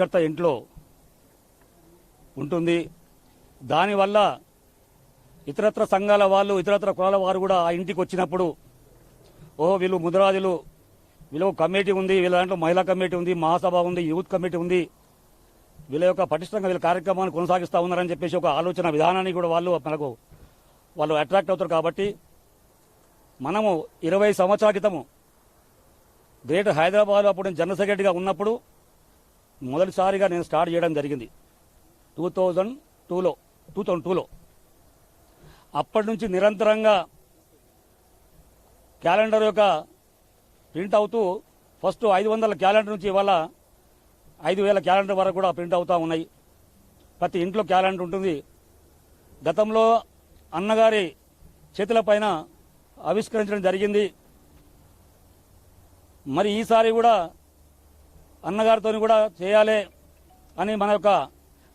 కర్త ఇంట్లో ఉంటుంది. దానివల్ల ఇతరత్ర సంఘాల వాళ్ళు ఇతరత్ర కులాల వారు కూడా ఆ ఇంటికి వచ్చినప్పుడు ఓ వీళ్ళు ముదరాజులు వీళ్ళ కమిటీ ఉంది వీళ్ళ దాంట్లో మహిళా కమిటీ ఉంది మహాసభ ఉంది యూత్ కమిటీ ఉంది. వీళ్ళ యొక్క పటిష్టంగా వీళ్ళ కార్యక్రమాన్ని కొనసాగిస్తూ ఉన్నారని చెప్పేసి ఒక ఆలోచన విధానాన్ని కూడా వాళ్ళు మనకు వాళ్ళు అట్రాక్ట్ అవుతారు కాబట్టి మనము ఇరవై సంవత్సరాల క్రితము గ్రేటర్ హైదరాబాద్ అప్పుడు జనరల్ సెక్రటరీగా ఉన్నప్పుడు మొదటిసారిగా నేను స్టార్ట్ చేయడం జరిగింది. టూ థౌజండ్ టూలో టూ థౌజండ్ టూలో. అప్పటి నుంచి నిరంతరంగా క్యాలెండర్ యొక్క ప్రింట్ అవుతూ ఫస్ట్ ఐదు వందల క్యాలెండర్ నుంచి ఇవాళ ఐదు వేల క్యాలెండర్ వరకు కూడా ప్రింట్ అవుతూ ఉన్నాయి. ప్రతి ఇంట్లో క్యాలెండర్ ఉంటుంది. గతంలో అన్నగారి చేతుల పైన ఆవిష్కరించడం జరిగింది. మరి ఈసారి కూడా అన్నగారితో కూడా చేయాలి అని మన యొక్క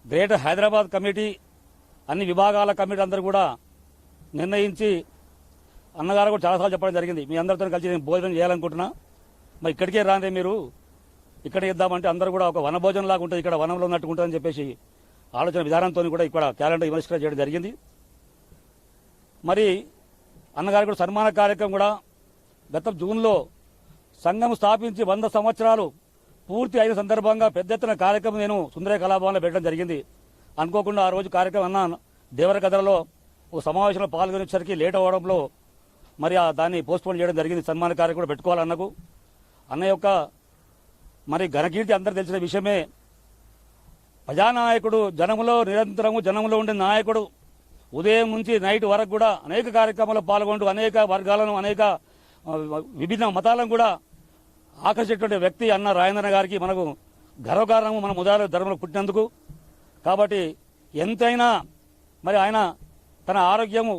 గ్రేటర్ హైదరాబాద్ కమిటీ అన్ని విభాగాల కమిటీ అందరూ కూడా నిర్ణయించి అన్నగారు కూడా చాలాసార్లు చెప్పడం జరిగింది. మీ అందరితో కలిసి నేను భోజనం చేయాలనుకుంటున్నా. మరి ఇక్కడికే రాందే మీరు. ఇక్కడ ఇద్దామంటే అందరూ కూడా ఒక వనభోజనం లాగా ఉంటుంది. ఇక్కడ వనంలో ఉన్నట్టు ఉంటుందని చెప్పేసి ఆలోచన విధానంతో కూడా ఇక్కడ క్యాలెండర్ విమర్శన చేయడం జరిగింది. మరి అన్నగారు కూడా సన్మాన కార్యక్రమం కూడా గత జూన్లో సంఘం స్థాపించి వంద సంవత్సరాలు పూర్తి అయిన సందర్భంగా పెద్ద ఎత్తున కార్యక్రమం నేను సుందర కళాభవన్లో పెట్టడం జరిగింది. అనుకోకుండా ఆ రోజు కార్యక్రమం అన్న దేవర కథలో ఒక సమావేశంలో పాల్గొనేసరికి లేట్ అవ్వడంలో మరి ఆ దాన్ని పోస్ట్పోన్ చేయడం జరిగింది. సన్మాన కార్యక్రమం కూడా పెట్టుకోవాలి అన్న యొక్క మరి ఘనకీర్తి అందరూ తెలిసిన విషయమే. ప్రజానాయకుడు జనములో నిరంతరము జనములో ఉండే నాయకుడు ఉదయం నుంచి నైట్ వరకు కూడా అనేక కార్యక్రమాల్లో పాల్గొంటూ అనేక వర్గాలను అనేక విభిన్న మతాలను కూడా ఆకర్షించేటువంటి వ్యక్తి అన్న రాజేంద్ర గారికి మనకు గర్వకారణము మన ముదాల ధర్మంలో పుట్టినందుకు. కాబట్టి ఎంతైనా మరి ఆయన తన ఆరోగ్యము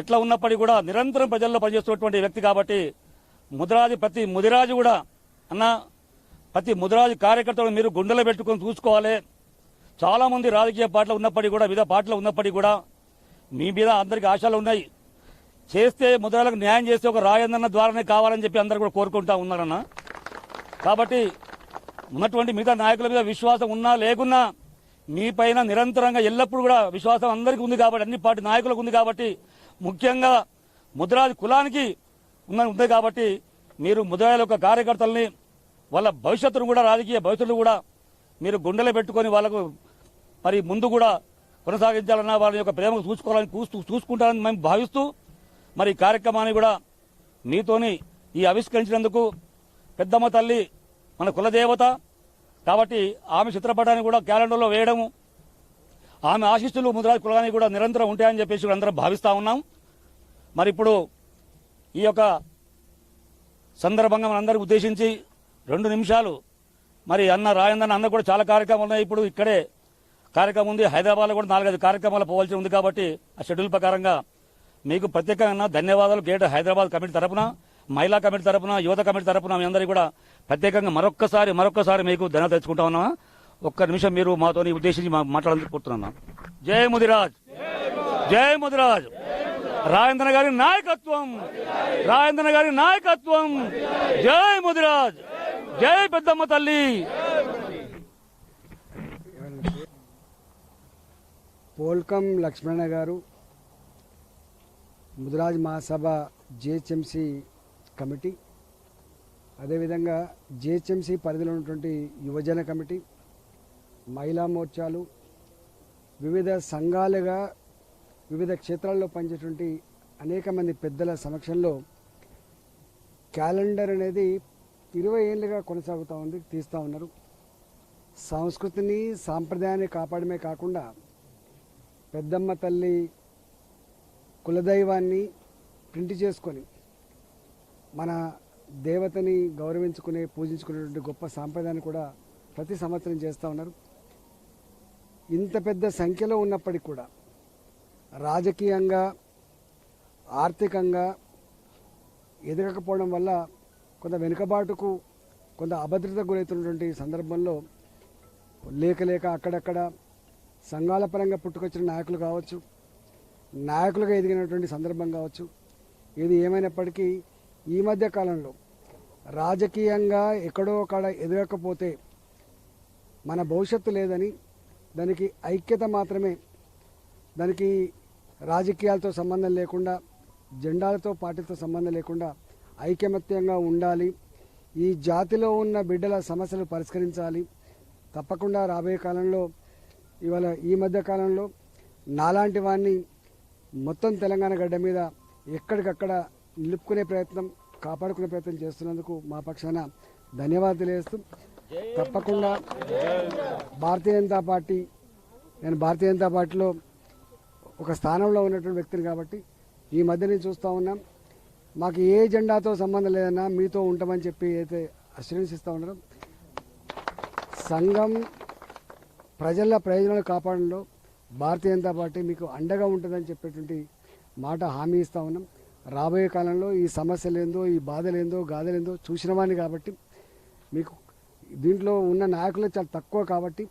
ఎట్లా ఉన్నప్పటికీ కూడా నిరంతరం ప్రజల్లో పనిచేస్తున్నటువంటి వ్యక్తి కాబట్టి ముదిరాజు ప్రతి ముదిరాజు కూడా అన్న ప్రతి ముదిరాజు కార్యకర్తలు మీరు గుండెలో పెట్టుకొని చూసుకోవాలి. చాలామంది రాజకీయ పార్టీలు ఉన్నప్పటికీ కూడా వివిధ పార్టీలు ఉన్నప్పటికీ కూడా మీ మీద అందరికి ఆశలు ఉన్నాయి. చేస్తే ముద్రాలకు న్యాయం చేస్తే ఒక రాయందన్న ద్వారానే కావాలని చెప్పి అందరు కూడా కోరుకుంటా ఉన్నారన్న. కాబట్టి ఉన్నటువంటి మిగతా నాయకుల మీద విశ్వాసం ఉన్నా లేకున్నా మీ పైన నిరంతరంగా ఎల్లప్పుడూ కూడా విశ్వాసం అందరికీ ఉంది కాబట్టి అన్ని పార్టీ నాయకులకు ఉంది కాబట్టి ముఖ్యంగా ముద్రాజు కులానికి ఉన్న ఉంది కాబట్టి మీరు ముద్రాల యొక్క కార్యకర్తల్ని వాళ్ళ భవిష్యత్తును కూడా రాజకీయ భవిష్యత్తును కూడా మీరు గుండెలో పెట్టుకొని వాళ్ళకు మరి ముందు కూడా కొనసాగించాలన్న వాళ్ళ యొక్క ప్రేమకు చూసుకోవాలని చూస్తూ చూసుకుంటారని మేము భావిస్తూ మరి కార్యక్రమాన్ని కూడా మీతోని ఈ ఆవిష్కరించినందుకు పెద్దమ్మ తల్లి మన కులదేవత. కాబట్టి ఆమె చిత్రపటాన్ని కూడా క్యాలెండర్లో వేయడము. ఆమె ఆశిస్తులు ముద్రాజ్ కులానికి కూడా నిరంతరం ఉంటాయని చెప్పేసి అందరం భావిస్తూ ఉన్నాం. మరి ఇప్పుడు ఈ యొక్క సందర్భంగా మనందరికీ ఉద్దేశించి రెండు నిమిషాలు. మరి అన్న రాయందన్న అన్న కూడా చాలా కార్యక్రమాలు ఉన్నాయి. ఇప్పుడు ఇక్కడే కార్యక్రమం ఉంది. హైదరాబాద్లో కూడా నాలుగైదు కార్యక్రమాలు పోవాల్సి ఉంది కాబట్టి ఆ షెడ్యూల్ ప్రకారంగా మీకు ప్రత్యేకంగా ధన్యవాదాలు. గేట్ హైదరాబాద్ కమిటీ తరపున మహిళా కమిటీ తరపున యువత కమిటీ తరపున మీ అందరికీ కూడా ప్రత్యేకంగా మరొక్కసారి మరొక్కసారి మీకు ధన తెచ్చుకుంటా ఉన్నా. ఒక్క నిమిషం మీరు మాతో ఉద్దేశించి మాట్లాడాలని కోరుతున్నాను జై ముదిరాజ్. జై ముదిరాజ్. రాజేంద్ర గారి నాయకత్వం. రాజేంద్ర గారి నాయకత్వం. జై ముదిరాజ్. జై పెద్దమ్మ తల్లి. పోల్కం లక్ష్మణ గారు ముదిరాజ్ మహాసభ జిహెచ్ఎంసి కమిటీ అదేవిధంగా జిహెచ్ఎంసీ పరిధిలో ఉన్నటువంటి యువజన కమిటీ మహిళా మోర్చాలు వివిధ సంఘాలుగా వివిధ క్షేత్రాల్లో పనిచేటువంటి అనేక మంది పెద్దల సమక్షంలో క్యాలెండర్ అనేది ఇరవై ఏళ్ళుగా కొనసాగుతూ ఉంది తీస్తూ ఉన్నారు. సంస్కృతిని సాంప్రదాయాన్ని కాపాడమే కాకుండా పెద్దమ్మ తల్లి కులదైవాన్ని ప్రింట్ చేసుకొని మన దేవతని గౌరవించుకునే పూజించుకునేటువంటి గొప్ప సాంప్రదాయాన్ని కూడా ప్రతి సంవత్సరం చేస్తూ ఉన్నారు. ఇంత పెద్ద సంఖ్యలో ఉన్నప్పటికీ కూడా రాజకీయంగా ఆర్థికంగా ఎదగకపోవడం వల్ల కొంత వెనుకబాటుకు కొంత అభద్రత గురవుతున్నటువంటి సందర్భంలో లేక లేక అక్కడక్కడ సంఘాల పరంగా పుట్టుకొచ్చిన నాయకులు కావచ్చు నాయకులుగా ఎదిగినటువంటి సందర్భం కావచ్చు ఇది ఏమైనప్పటికీ ఈ మధ్య కాలంలో రాజకీయంగా ఎక్కడో అక్కడ ఎదగకపోతే మన భవిష్యత్తు లేదని దానికి ఐక్యత మాత్రమే దానికి రాజకీయాలతో సంబంధం లేకుండా జెండాలతో పార్టీతో సంబంధం లేకుండా ఐకమత్యంగా ఉండాలి. ఈ జాతిలో ఉన్న బిడ్డల సమస్యలు పరిష్కరించాలి. తప్పకుండా రాబోయే కాలంలో ఇవాళ ఈ మధ్య కాలంలో నాలాంటి వాడిని మొత్తం తెలంగాణ గడ్డ మీద ఎక్కడికక్కడ నిలుపుకునే ప్రయత్నం కాపాడుకునే ప్రయత్నం చేస్తున్నందుకు మా పక్షాన ధన్యవాదాలు తెలియజేస్తూ తప్పకుండా భారతీయ జనతా పార్టీ నేను భారతీయ జనతా పార్టీలో ఒక స్థానంలో ఉన్నటువంటి వ్యక్తిని కాబట్టి ఈ మధ్య నేను చూస్తూ ఉన్నాం. మాకు ఏ జెండాతో సంబంధం లేదన్నా మీతో ఉంటామని చెప్పి అయితే అష్యూరెన్స్ ఇస్తూ ఉన్నారు సంఘం ప్రజల ప్రయోజనాలు కాపాడంలో భారతీయ జనతా పార్టీ మీకు అండగా ఉంటుందని చెప్పేటువంటి మాట హామీ ఇస్తూ ఉన్నాం. రాబోయే కాలంలో ఈ సమస్యలేందో ఈ బాధలేందో గాథలేందో చూసిన కాబట్టి మీకు దీంట్లో ఉన్న నాయకులు చాలా తక్కువ కాబట్టి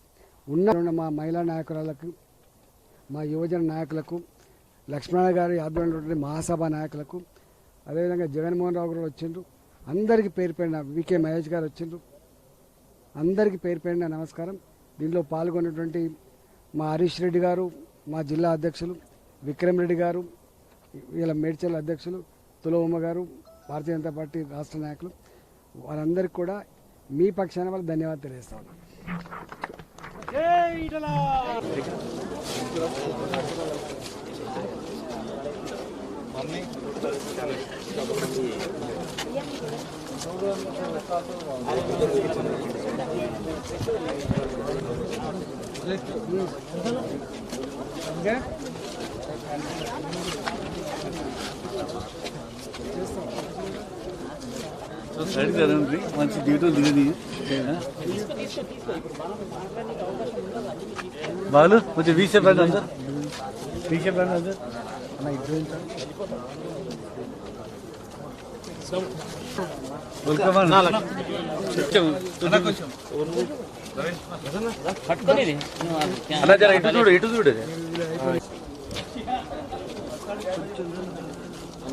ఉన్న మా మహిళా నాయకురాలకు మా యువజన నాయకులకు లక్ష్మణ గారి ఆధ్వర్యంలో మహాసభ నాయకులకు అదేవిధంగా జగన్మోహన్ రావు గారు వచ్చిండ్రు. అందరికీ పేరు పేరిన వికే మహేష్ గారు వచ్చిండ్రు. అందరికీ పేరు పేరిన నమస్కారం. దీనిలో పాల్గొన్నటువంటి మా హరీష్ రెడ్డి గారు మా జిల్లా అధ్యక్షులు విక్రమ్ రెడ్డి గారు వీళ్ళ మేడ్చల్ అధ్యక్షులు తులవమ్మ గారు భారతీయ జనతా పార్టీ రాష్ట్ర నాయకులు వారందరికీ కూడా మీ పక్షాన వాళ్ళు ధన్యవాదాలు తెలియజేస్తా ఉన్నాను సైడ్ కదండి మంచి డ్యూటీ దిగది బాలు కొంచెం వీసే బ్రాండ్ అందరు వీసే బ్రాండ్ అందరు వెల్కమ్ అలా జర ఇటు చూడు ఇటు చూడు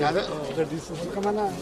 Nada. Como nada.